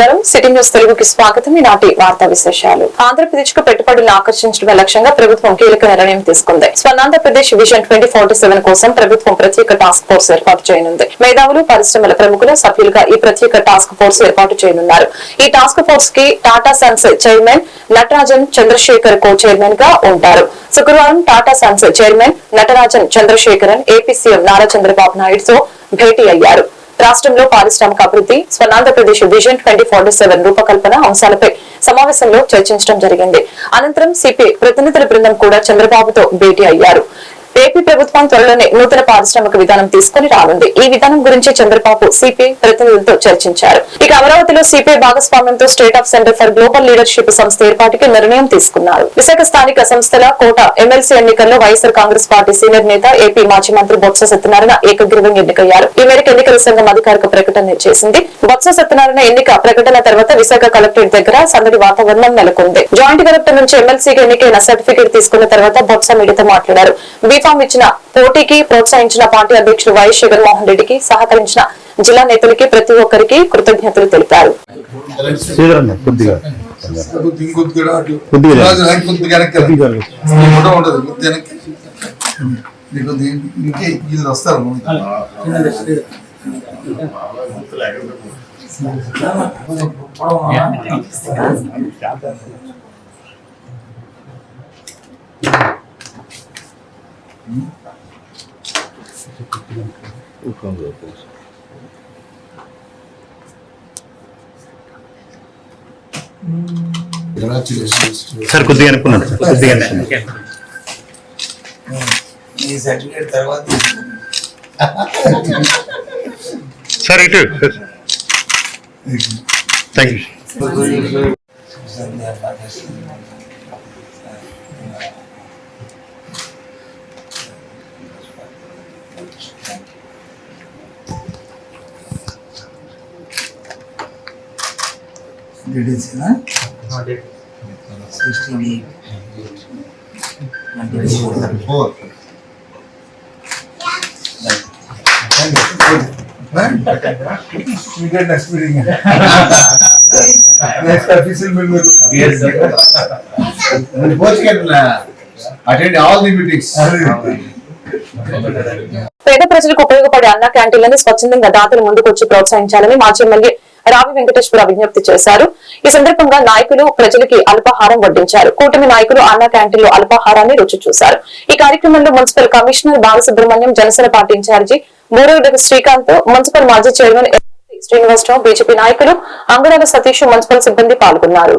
నమస్కారం. City news తెలుగుకి స్వాగతం. ఈనాటి వార్తా విశేషాలు. ఆంధ్రప్రదేశ్కు పెట్టుబడులను ఆకర్షించడమే లక్ష్యంగా ప్రభుత్వం కీలక నిర్ణయం తీసుకుంది. Swarnandhra Pradesh vision twenty forty seven కోసం ప్రభుత్వం ప్రత్యేక టాస్క్ ఫోర్స్ ఏర్పాటు చేయనుంది. మేధావులు పరిశ్రమల ప్రముఖులు సభ్యులుగా ఈ ప్రత్యేక టాస్క్ ఫోర్స్ ఏర్పాటు చేయనున్నారు. ఈ task ఫోర్స్కి Tata sons chairman Natarajan Chandrasekhar co చైర్మన్గా ఉంటారు. శుక్రవారం Tata sons chairman Natarajan Chandrasekaran AP CM Nara Chandrababu నాయుడుతో భేటీ అయ్యారు. రాష్ట్రంలో పారిశ్రామిక అభివృద్ధి Swarnandhra Pradesh vision twenty forty seven రూపకల్పన అంశాలపై సమావేశంలో చర్చించడం జరిగింది. అనంతరం సిపి ప్రతినిధుల బృందం కూడా చంద్రబాబుతో భేటీ అయ్యారు. ఏపీ ప్రభుత్వం త్వరలోనే నూతన పారిశ్రామిక విధానం తీసుకుని రానుంది. ఈ విధానం గురించి చంద్రబాబు సిపిఐ ప్రతినిధులతో చర్చించారు. ఇక అమరావతిలో సిపిఐ భాగస్వామ్యంతో state of centre for global leadership సంస్థ ఏర్పాటుకి నిర్ణయం తీసుకున్నారు. విశాఖ స్థానిక సంస్థల కోట ఎమ్మెల్సీ ఎన్నికల్లో వైఎస్ఆర్ కాంగ్రెస్ పార్టీ సీనియర్ నేత ఏపీ మాజీ మంత్రి బొత్స సత్యనారాయణ ఏకగ్రీవంగా ఎన్నికయ్యారు. ఈ మేరకు ఎన్నికల సంఘం అధికారిక ప్రకటన చేసింది. బొత్స సత్యనారాయణ ఎన్నిక ప్రకటన తర్వాత విశాఖ కలెక్టరేట్ దగ్గర సందడి వాతావరణం నెలకొంది. జాయింట్ కలెక్టర్ నుంచి ఎమ్మెల్సీగా ఎన్నికైన సర్టిఫికేట్ తీసుకున్న తర్వాత బొత్స మీడియాతో మాట్లాడారు. బీఫామ్ ఇచ్చిన పోటీకి ప్రోత్సహించిన పార్టీ అధ్యక్షుడు వైఎస్ జగన్మోహన్ రెడ్డికి సహకరించిన జిల్లా నేతలకి ప్రతి ఒక్కరికి కృతజ్ఞతలు తెలిపారు. కొద్దిగా. ఇంకొద్దిగా అటు కొద్దిగా. రాజు వెనక్కి కొద్దిగా వెనక్కి కొద్దిగా. నీ ఫోటో ఉంటుంది కొద్దిగా వెనక్కి నీకు దీ- నీకే వీళ్ళు వస్తారు కంగ్రాచులేషన్స్ సార్ కొద్దిగా అనుకున్నాను సార్ కొద్దిగా అనుకున్నాను. ఈ సర్టిఫికేట్ తర్వాత సార్ ఇటు thank you Details sixteen four You get next meeting. Next official meeting. Yes, sir. The both can uh, attend all the meetings. పేద ప్రజలకు ఉపయోగపడే అన్న క్యాంటీన్లను స్వచ్ఛందంగా దాతలు ముందుకొచ్చి ప్రోత్సహించాలని మాజీ ఎమ్మెల్యే రావి వెంకటేశ్వర విజ్ఞప్తి చేశారు. ఈ సందర్భంగా నాయకులు ప్రజలకి అల్పాహారం వడ్డించారు. కూటమి నాయకులు అన్న క్యాంటీన్లో అల్పాహారాన్ని రుచి చూశారు. ఈ కార్యక్రమంలో municipal commissioner Balasubrahmanyam Janasena party incharge మూడోడు Srikanth municipal మాజీ చైర్మన్ శ్రీనివాసరావు బీజేపీ నాయకులు అంగరాల సతీష్ మున్సిపల్ సిబ్బంది పాల్గొన్నారు.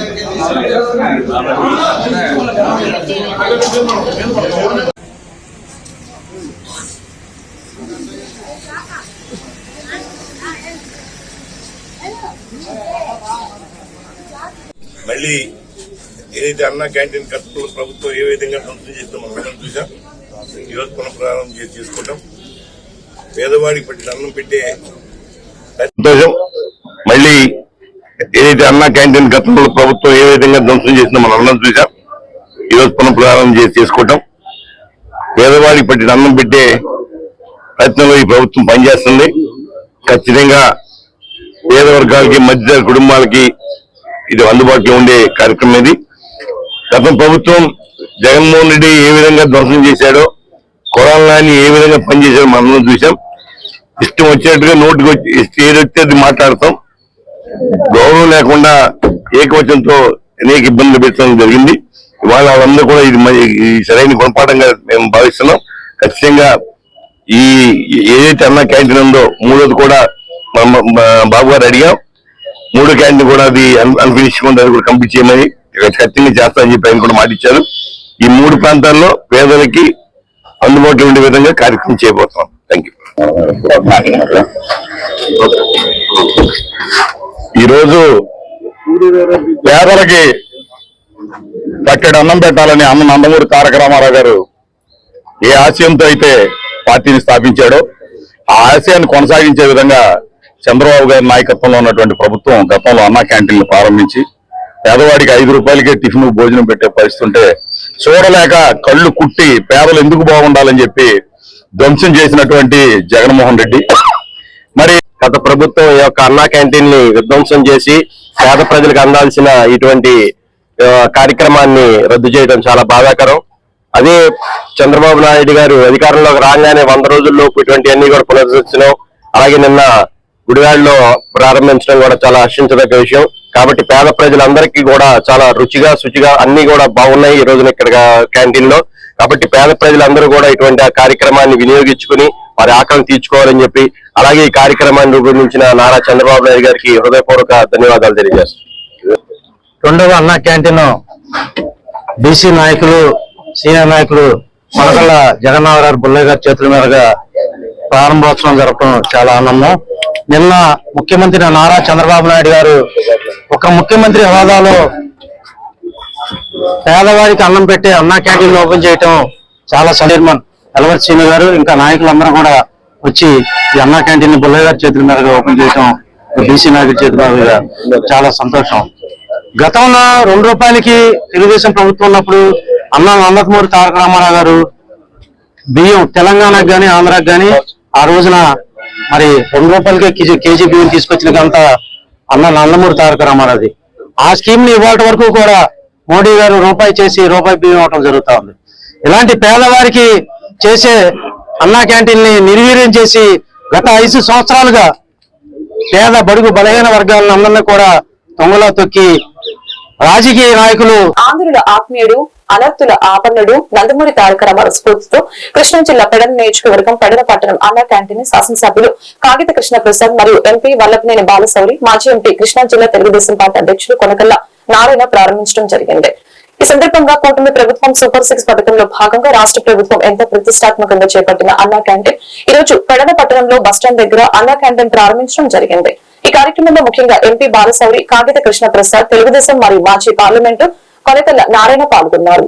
మళ్ళీ ఏదైతే అన్న క్యాంటీన్ ఖర్చులు ప్రభుత్వం ఏ విధంగా ధ్వంసం చేస్తుందో మనం అందరం చూసాం ఈరోజు పునఃప్రారంభం చేసి చేసుకుంటాం. పేదవాడికి పట్టిన అన్నం పెట్టే ఏదైతే అన్న క్యాంటీన్ గతంలో ప్రభుత్వం ఏ విధంగా ధ్వంసం చేసిందో మనం అన్నం చూసాం ఈరోజు పునఃప్రారంభం చేసి చేసుకోవటం పేదవాడికి పట్టిన అన్నం పెట్టే ప్రయత్నంలో ఈ ప్రభుత్వం పనిచేస్తుంది. ఖచ్చితంగా పేద వర్గాలకి మధ్య కుటుంబాలకి ఇది అందుబాటులో ఉండే కార్యక్రమం ఇది. గతం ప్రభుత్వం జగన్మోహన్ రెడ్డి ఏ విధంగా ధ్వంసం చేశాడో కొరాలని ఏ విధంగా పనిచేశాడో మనం చూసాం ఇష్టం వచ్చినట్టుగా నోటికి వచ్చి ఏది అది మాట్లాడతాం. గౌరవం లేకుండా ఏకవచనంతో అనేక ఇబ్బందులు పెట్టడం జరిగింది. ఇవాళ వాళ్ళందరూ కూడా ఇది సరైన గుణపాఠంగా మేము భావిస్తున్నాం. ఖచ్చితంగా ఈ ఏదైతే అన్న క్యాంటీన్ ఉందో మూడోది కూడా మా బాబు గారు అడిగాం. మూడో క్యాంటీన్ కూడా అది అన్ఫినిష్ కూడా అది కూడా కంప్లీట్ చేయమని ఖచ్చితంగా చేస్తామని చెప్పి ఆయన కూడా మాటిచ్చారు ఈ మూడు ప్రాంతాల్లో పేదలకి అందుబాటులో ఉండే విధంగా కార్యక్రమం చేయబోతున్నాం. థ్యాంక్ యూ ఈరోజు పేదలకి పట్టెడు అన్నం పెట్టాలని అన్న నందమూరి తారక రామారావు గారు ఏ ఆశయంతో అయితే పార్టీని స్థాపించాడో ఆ ఆశయాన్ని కొనసాగించే విధంగా చంద్రబాబు గారి నాయకత్వంలో ఉన్నటువంటి ప్రభుత్వం గతంలో అన్నా క్యాంటీన్లు ప్రారంభించి పేదవాడికి ఐదు రూపాయలకే టిఫిన్ భోజనం పెట్టే పరిస్థితి ఉంటే చూడలేక కళ్ళు కుట్టి పేదలు ఎందుకు బాగుండాలని చెప్పి ధ్వంసం చేసినటువంటి జగన్మోహన్ రెడ్డి గత ప్రభుత్వం ఈ యొక్క అన్నా క్యాంటీన్ని విధ్వంసం చేసి పేద ప్రజలకు అందాల్సిన ఇటువంటి కార్యక్రమాన్ని రద్దు చేయడం చాలా బాధాకరం. అదే చంద్రబాబు నాయుడు గారు అధికారంలోకి రాగానే వంద రోజుల్లో ఇటువంటి అన్ని కూడా పునరుద్ధరించడం అలాగే నిన్న గుడివాడలో ప్రారంభించడం కూడా చాలా హర్షించదగ్గ విషయం. కాబట్టి పేద ప్రజలందరికీ కూడా చాలా రుచిగా శుచిగా అన్ని కూడా బాగున్నాయి ఈ రోజున ఇక్కడ క్యాంటీన్లో కాబట్టి పేద ప్రజలందరూ కూడా ఇటువంటి ఆ కార్యక్రమాన్ని వినియోగించుకుని వారి ఆకలిని తీర్చుకోవాలని చెప్పి అలాగే ఈ కార్యక్రమాన్ని రూపొందించిన నారా చంద్రబాబు నాయుడు గారికి హృదయపూర్వక ధన్యవాదాలు తెలియజేస్తాను రెండవ అన్నా క్యాంటీన్ బీసీ నాయకులు సీనియర్ నాయకులు మనకల్ల జగన్నాథరావు బుల్లయ్య గారి చేతుల మీదుగా ప్రారంభోత్సవం జరపడం చాలా ఆనందం. నిన్న ముఖ్యమంత్రి నారా చంద్రబాబు నాయుడు గారు ఒక ముఖ్యమంత్రి హోదాలో పేదవాడికి అన్నం పెట్టే అన్నా క్యాంటీన్ ఓపెన్ చేయటం చాలా సందర్భం ఎలవర్ సీని గారు ఇంకా నాయకులందరూ కూడా వచ్చి ఈ అన్నా క్యాంటీన్ బుల్లయ్య గారి చేతుల మీదుగా ఓపెన్ చేయటం బీసీ నాయకుల చేతుల మీదుగా చాలా సంతోషం. గతంలో రెండు రూపాయలకి తెలుగుదేశం ప్రభుత్వం ఉన్నప్పుడు అన్న నందకమూరి తారక రామారావు గారు బియ్యం తెలంగాణకు కానీ ఆంధ్రాకి కానీ ఆ రోజున మరి రెండు రూపాయలకే కేజీ కేజీ బియ్యం తీసుకొచ్చిన గంత అన్న నందమూరి తారక రామారావుది. ఆ స్కీమ్ని ఇవాళ వరకు కూడా మోడీ గారు రూపాయి చేసి రూపాయి బియ్యం ఇవ్వడం జరుగుతా ఉంది. ఇలాంటి పేదవారికి చేసే అన్నా క్యాంటీన్ని నిర్వీర్యం చేసి గత ఐదు సంవత్సరాలుగా పేద బడుగు బలహీన వర్గాలను అందరినీ కూడా తొంగలో తొక్కి రాజకీయ నాయకులు ఆంధ్రుల ఆత్మీయుడు అనర్థుల ఆపన్నుడు నందమూరి తారక రామారావు స్ఫూర్తితో కృష్ణా జిల్లా పెడన నియోజకవర్గం పెడన పట్టణం అన్న క్యాంటీన్ శాసనసభ్యులు కాగిత కృష్ణ ప్రసాద్ మరియు ఎంపీ వల్లభనేని బాలశౌరి మాజీ ఎంపీ కృష్ణా జిల్లా తెలుగుదేశం పార్టీ అధ్యక్షులు కొనకల్ల నారాయణ ప్రారంభించడం జరిగింది. ఈ సందర్భంగా కూటమి ప్రభుత్వం సూపర్ సిక్స్ పథకంలో భాగంగా రాష్ట్ర ప్రభుత్వం ఎంతో ప్రతిష్టాత్మకంగా చేపట్టిన అన్నా క్యాంటీన్ ఈ రోజు పెడన పట్టణంలో బస్టాండ్ దగ్గర అన్నా క్యాంటీన్ ప్రారంభించడం జరిగింది. ఈ కార్యక్రమంలో ముఖ్యంగా ఎంపీ బాలశౌరి కాగిత కృష్ణ ప్రసాద్ తెలుగుదేశం మరియు మాజీ పార్లమెంటు కొనకల్ల నారాయణ పాల్గొన్నారు.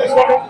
తీసుకోండి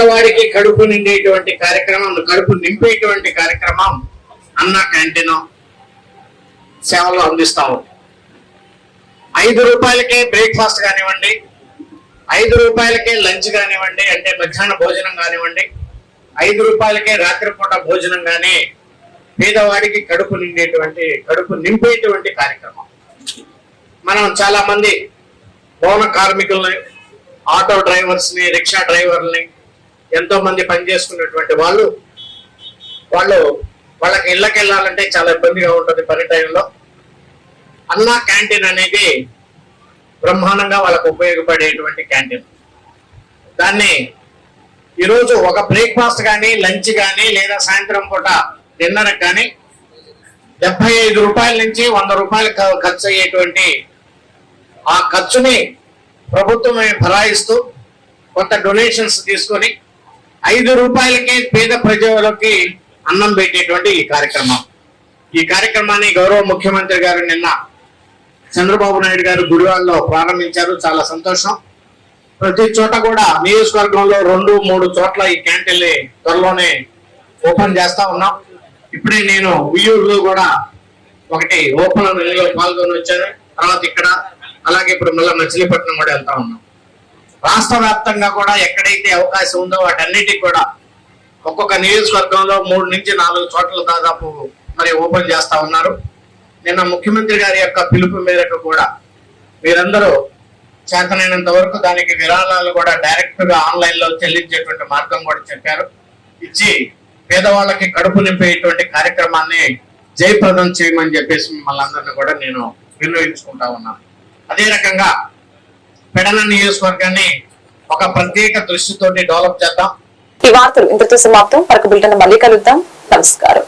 పేదవాడికి కడుపు నిండేటువంటి కార్యక్రమం కడుపు నింపేటువంటి కార్యక్రమం అన్న క్యాంటీన్ సేవలు అందిస్తాము. ఐదు రూపాయలకే బ్రేక్ఫాస్ట్ కానివ్వండి ఐదు రూపాయలకే లంచ్ కానివ్వండి అంటే మధ్యాహ్న భోజనం కానివ్వండి ఐదు రూపాయలకే రాత్రిపూట భోజనం కానీ పేదవాడికి కడుపు నిండేటువంటి కడుపు నింపేటువంటి కార్యక్రమం. మనం చాలా మంది భవన కార్మికుల్ని ఆటో డ్రైవర్స్ని రిక్షా డ్రైవర్లని ఎంతో మంది పనిచేసుకున్నటువంటి వాళ్ళు వాళ్ళు వాళ్ళకి ఇళ్ళకి వెళ్ళాలంటే చాలా ఇబ్బందిగా ఉంటుంది పని టైంలో. అన్నా క్యాంటీన్ అనేది బ్రహ్మాండంగా వాళ్ళకు ఉపయోగపడేటువంటి క్యాంటీన్. దాన్ని ఈరోజు ఒక బ్రేక్ఫాస్ట్ కానీ లంచ్ కానీ లేదా సాయంత్రం పూట డిన్నర్ కానీ డెబ్బై ఐదు రూపాయల నుంచి వంద రూపాయలు ఖర్చు అయ్యేటువంటి ఆ ఖర్చుని ప్రభుత్వమే భరాయిస్తూ కొంత డొనేషన్స్ తీసుకొని ఐదు రూపాయలకే పేద ప్రజలకి అన్నం పెట్టేటువంటి ఈ కార్యక్రమం. ఈ కార్యక్రమాన్ని గౌరవ ముఖ్యమంత్రి గారు నిన్న చంద్రబాబు నాయుడు గారు గుడివాడలో ప్రారంభించారు. చాలా సంతోషం. ప్రతి చోట కూడా నియోజకవర్గంలో రెండు మూడు చోట్ల ఈ క్యాంటీన్ త్వరలోనే ఓపెన్ చేస్తా ఉన్నాం. ఇప్పుడే నేను ఉయ్యూరులో కూడా ఒకటి ఓపెన్ పాల్గొని వచ్చాను తర్వాత ఇక్కడ అలాగే ఇప్పుడు మళ్ళీ మచిలీపట్నం కూడా వెళ్తా ఉన్నాం. రాష్ట్ర వ్యాప్తంగా కూడా ఎక్కడైతే అవకాశం ఉందో వాటన్నిటికి కూడా ఒక్కొక్క నియోజకవర్గంలో మూడు నుంచి నాలుగు చోట్ల దాదాపు మరి ఓపెన్ చేస్తా ఉన్నారు. నిన్న ముఖ్యమంత్రి గారి యొక్క పిలుపు మేరకు కూడా మీరందరూ చేతనైనంత వరకు దానికి విరాళాలు కూడా డైరెక్ట్గా ఆన్లైన్లో చెల్లించేటువంటి మార్గం కూడా చెప్పారు. ఇచ్చి పేదవాళ్ళకి కడుపు నింపేటువంటి కార్యక్రమాన్ని జయప్రదం చేయమని చెప్పేసి మిమ్మల్ని అందరినీ కూడా నేను వినియోగించుకుంటా ఉన్నాను. అదే రకంగా పెడన నియోజకవర్గాన్ని ఒక ప్రత్యేక దృష్టితోటి డెవలప్ చేద్దాం. ఈ వార్తలు ఇంతటితో సమాప్తం. పరకు బిల్టన్ మళ్ళీ కలుద్దాం. నమస్కారం.